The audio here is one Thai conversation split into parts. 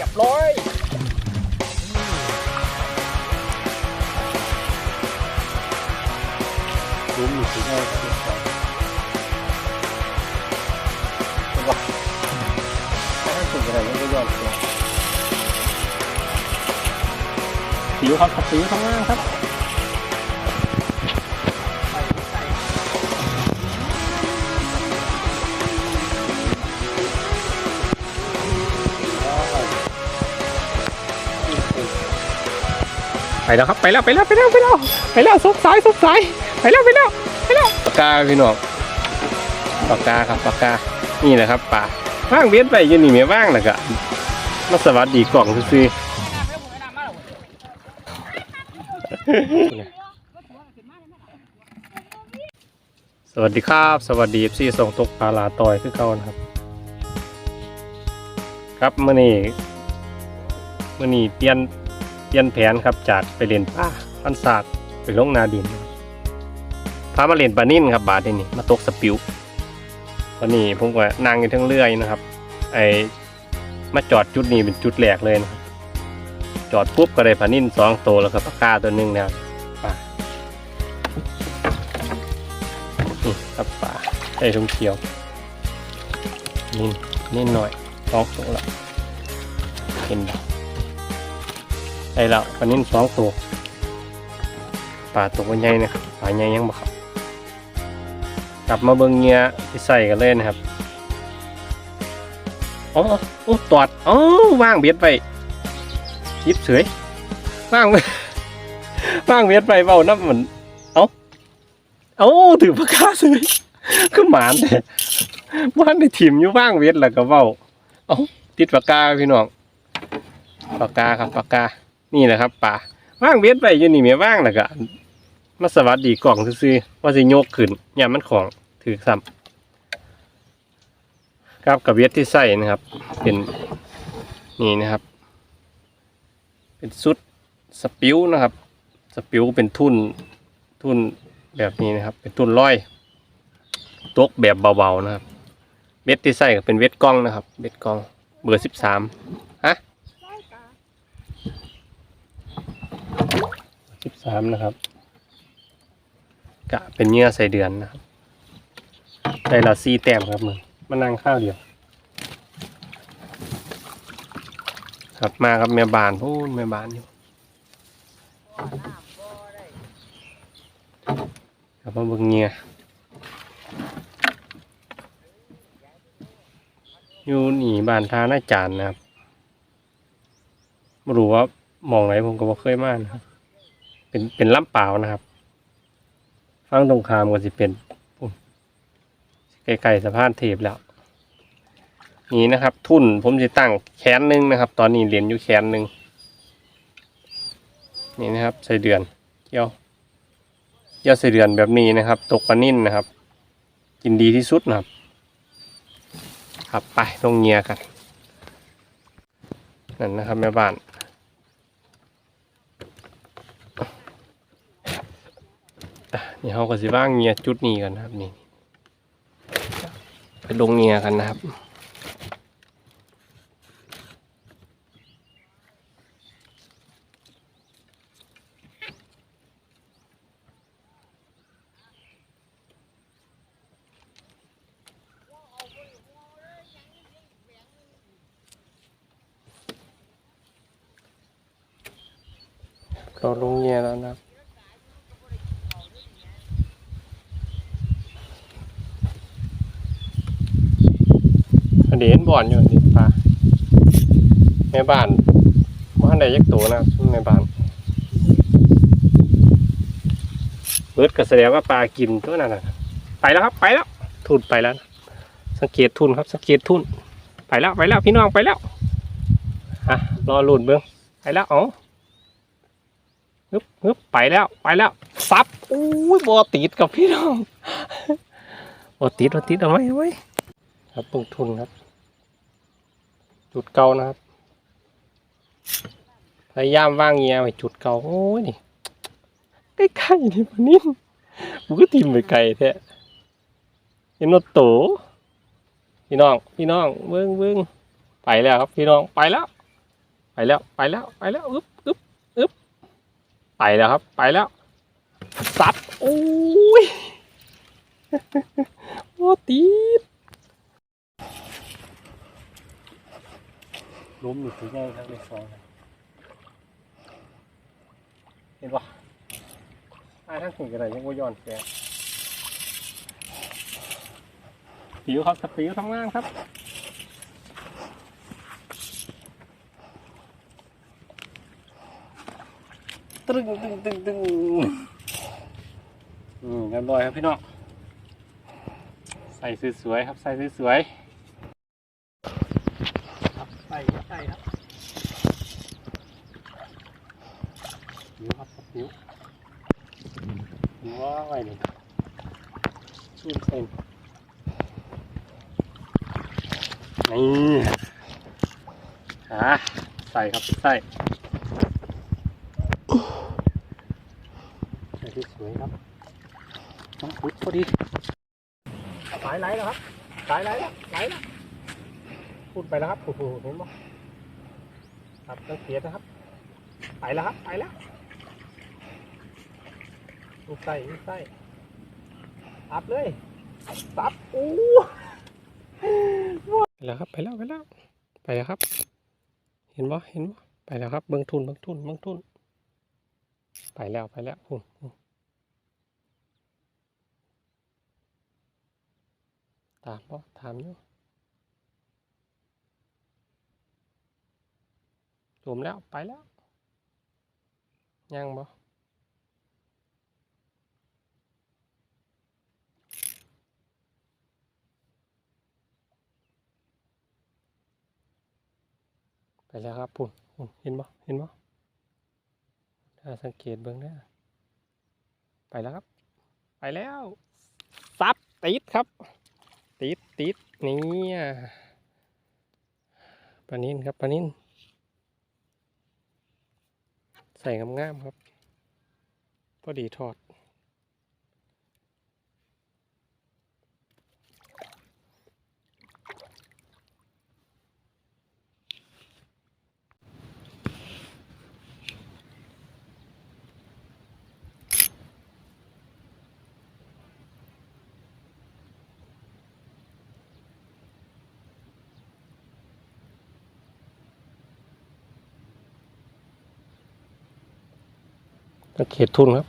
รียบร้อยรู้อยู่ที่ไหนครับแต่ว่าถ้าถึงอะไรก็ยอดเลยผิวครับผิวข้างล่างครับ ไปแล้วครับไปแล้วไปแล้วไปแล้วไปแล้วไปแล้วซุกสายซุกสายไปแล้วไปแล้วไปแล้วปากกาพี่น้องปากกาครับปากกานี่แหละครับป่าว่างเวียนไปยืนนี่ไม่ว่างเลยกะมาสวัสดีกล่องซื้อสวัสดีครับ สวัสดีพี่ส่งตกปลาลาตอยคือเขานะครับ ครับมื่อนี้มื่อนี้เปลี่ยน เปลี่ยนแผนครับจากไปเล่นป่าพันศาสตร์ไปลงนาดินครับพามาเล่นปลานิ่นครับบาทนี่มาตกสปิวตอนนี้ผมก็นั่งอยู่ทั้งเรื่อยนะครับ ไอมาจอดจุดนี้เป็นจุดแรกเลยนะครับจอดปุ๊บก็ได้ปลานิ่นสองตัวแล้วก็ปลากาตัวหนึ่งนะครับปลานี่ครับปลาได้ทุ่งเขียวนิ่นนิ่นหน่อยสองตัวละเห็นแล้ว ได้แล้วปลานิ่นสองตัวปลาตัวใหญ่นะครับปลาใหญ่ยังบ่ครับกลับมาเบิ่งเงียที่ใส่กันเลยนะครับอ๋อโอ้ตอดอ๋อว่างเบียดไปยิบเฉยว่างว่างเบียดไปเบาน้ำเหมือนเอ้าเอ้าถือปากกาเฉยคือหมานแต่บ้านในถิ่มอยู่ว่างเบียดแล้วก็เบาเอ้าติดปากกาพี่น้องปากกาครับปากกา นี่แหละครับป่าว่างเบียดไปอยู่นี่เมียว่างแล้วก็มาสวัสดีกล่องซื้อว่าสิโยกขึ้นยามมันของถือซ้ำครับกับเวียดที่ใส่นะครับ เป็นนี่นะครับ เป็นชุดสปิวนะครับ สปิวเป็นทุ่นทุ่นแบบนี้นะครับ เป็นทุ่นร้อยตกแบบเบาๆนะครับเบ็ดที่ใส่ก็เป็นเบ็ดกล้องนะครับ เบ็ดกล้องเบอร์สิบสามฮะ สิบสามนะครับ กะเป็นเงื่อใส่เดือนนะครับได้ละซีแต้มครับมึงมานั่งข้าวเดียว ครับมาครับแม่บานพูดแม่บานอยู่ครับมาเบิ่งเงียอยู่นี่บานทาหน้าจานนะครับไม่รู้ว่ามองไหนผมก็บ่เคยมานะครับ เป็นเป็นลำเปล่านะครับฟังตรงข้ามก็สิเป็นปุ่นใกลๆสะพานเทพแล้ว นี่นะครับ ทุนผมจะตั้งแขนหนึ่งนะครับ ตอนนี้เหรียญอยู่แขนหนึ่งนี่นะครับใส่เดือนเกี่ยวเกี่ยวใส่เดือนแบบนี้นะครับ ตกปลานิ่นนะครับ กินดีที่สุดนะครับ ครับไปลงเงียกันนั่นนะครับแม่บ้าน นี่เขาก็สิว่างเงียจุดนี้กันนะครับนี่ไปลงเงียกันนะครับเราลงเงียแล้วนะครับ อันนี้เห็น บ่อนอยู่นี่ปลาแม่บ้านบ้านใดยักตัวนะแม่บ้านเบิดก็แสดงว่าปลากินตัวนั้นนะไปแล้วครับไปแล้ว ทุนไปแล้ว สังเกตทุนครับ สังเกตทุนไปแล้วไปแล้วพี่น้องไปแล้วอะรอหลุ่นเบื้องไปแล้วอ๋อฮึบฮึบไปแล้วไปแล้วซับอู้ยบอติดกับพี่น้องบอติดบอติดเอาไว้เอาไว้ครับลงทุนครับ จุดเก่านะครับ พยายามว่างเงียไปจุดเก่าโอ้ยนี่ใกล้ๆนี่มันนิ่มกูก็ทิมไปไกลแท้เห็นรถโตพี่น้อง พี่น้องเบิ้งเบิ้งไปแล้วครับ พี่น้องไปแล้ว ไปแล้วไปแล้วไปแล้วอึ๊บอึ๊บอึ๊บไปแล้วครับ ไปแล้วสับโอ้ยโอ้ตีด ล้มอยู่ที่ไงครับในซองเห็นปะตาทั้งสิ่งอะไรยังว่าย้อนแสงผิวครับสปิวทำงานครับตึงตึงตึงตึงอืมเรียบร้อยครับพี่น้อง ใส่สวยๆครับ ใส่สวยๆครับใส่ครับใส่ครับ ผิวครับผิวผิวว่าไงนี่ชุ่มเส้นนี่ฮะใส่ครับใส่ใส่ที่สวยครับน้องพุดพอดีสายไหลแล้วครับสายไหลแล้วไหลแล้วพูดไปแล้วครับโอ้โหเห็นไหมครับสังเกตนะครับไปแล้วครับไปแล้ว ลูกไส้ลูกไส้อับเลยซับอู้ไปแล้วครับไปแล้วไปแล้วไปแล้วครับ เห็นบ่เห็นบ่ไปแล้วครับเบื้องทุนเบื้องทุนเบื้องทุน ไปแล้วไปแล้วพุ่นพุ่นตามบ่ถามอยู่จมแล้วไปแล้วยังบ่ ไปแล้วครับพุ่นพุ่นเห็นบ่เห็นบ่ถ้าสังเกตเบื้องหน้าไปแล้วครับ ไปแล้วซับติดครับ ติดติดนี่ปลานินครับปลานินใส่งามๆครับ พอดีทอด เขียดทุนครับ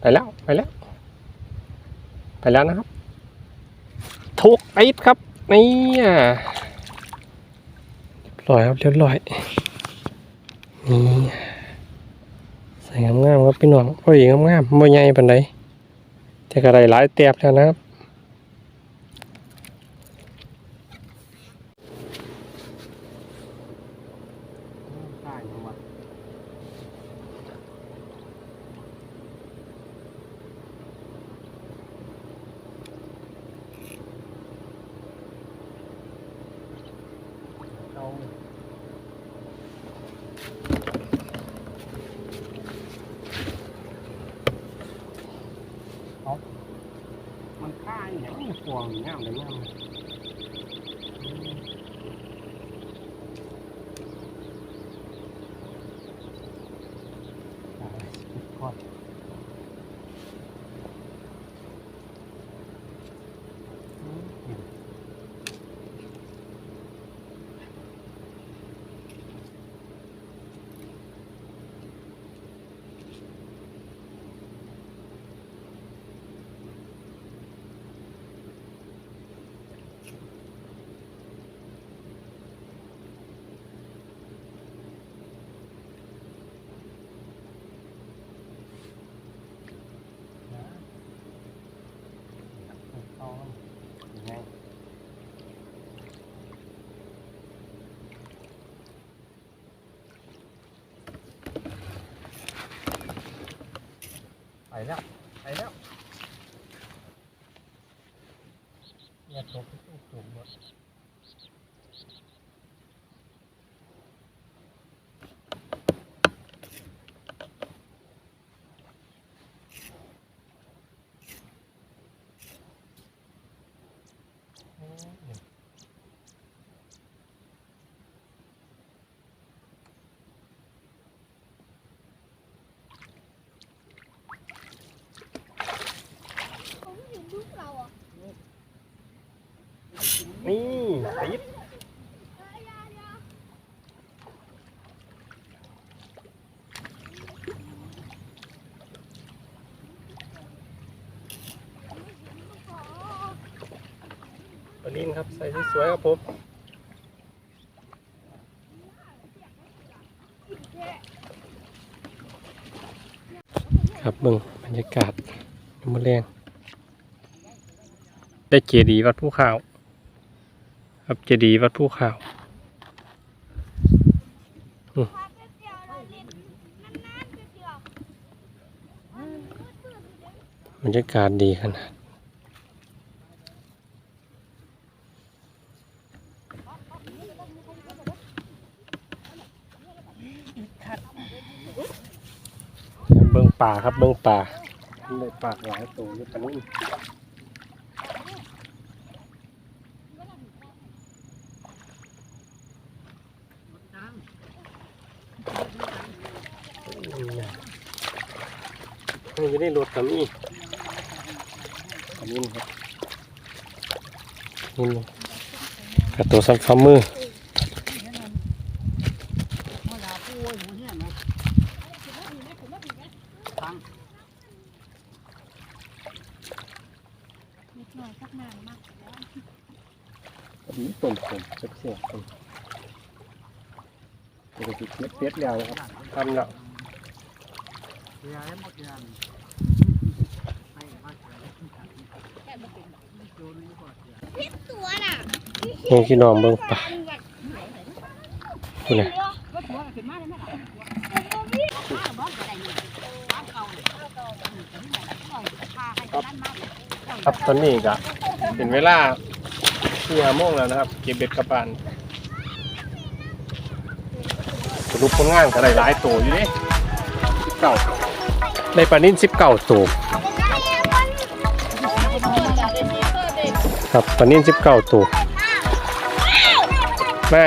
ไปแล้ว ไปแล้ว ไปแล้วนะครับ ถูกติดครับนี่อะเรียบร้อยครับเรียบร้อยนี่ใส่งามๆครับพี่น้องพอดีงามๆบ่ใหญ่ปานใดแต่ก็ได้หลายเตียบแล้วนะครับ มันค่าอย่างนี้ฟวงงามเงามไปแล้วไปไปแล้วเนี่ย ลินครับใส่สวยๆครับผมครับเบิ่งบรรยากาศมมื้อแรงได้เจดีย์วัดผู้ข่าว ครับเจดีย์วัดผู้ข่าวบรรยากาศดีขนาด ป่าครับเบิ้งป่าเลยป่าหลายตัวอยู่ปานนี้นี่จะได้รถกับนี่อันนี้นะครับนี่กระตัวซ้ำฟ้ามือ อันนี้ต้นผมเสียบเสียบต้นปกติเปียกเปียกแล้วนะครับทำแล้วตัวน่ะนี่พี่น้องเบิ่งป่านี่นะครั ครับบตอนนี้ก็เป็นเวลาที่ห้าโมงแล้วนะครับ เก็บเบ็ดกลับบ้านสรุปผลงานก็ได้หลายตัวอยู่เด้สิบเก้าได้ปลานิ่นสิบเก้าตัวครับปลานิ่นสิบเก้าตัวแม่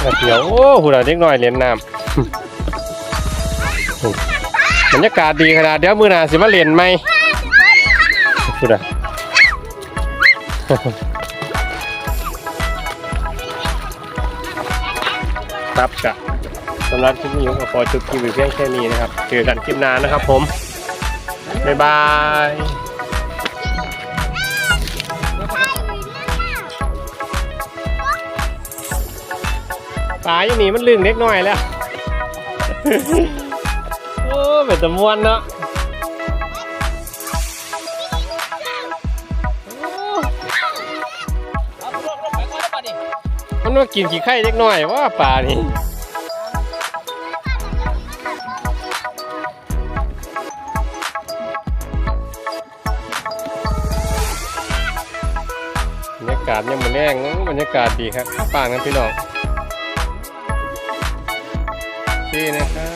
แม่เดี๋ยวโอ้หูดาเด็กน้อยเล่นน้ำบรรยากาศดีขนาดเดี๋ยวมือหนาสิมาเล่นไหม พูดอะ ครับกะสำหรับคลิปนี้ผมก็ขอจบคลิปไว้เพียงแค่นี้นะครับ เจอกันคลิปหน้านะครับผม บ๊ายบายปลาอย่างนี้มันลึงเล็กน้อยแล้ว โอ้เป็นตะมวนเนาะ มันว่ากินขี้ไข่เล็กน้อยว่าปลานี่บรรยากาศยังมันแรงบรรยากาศดีครับป่านกันพี่น้องโอเคนะครับ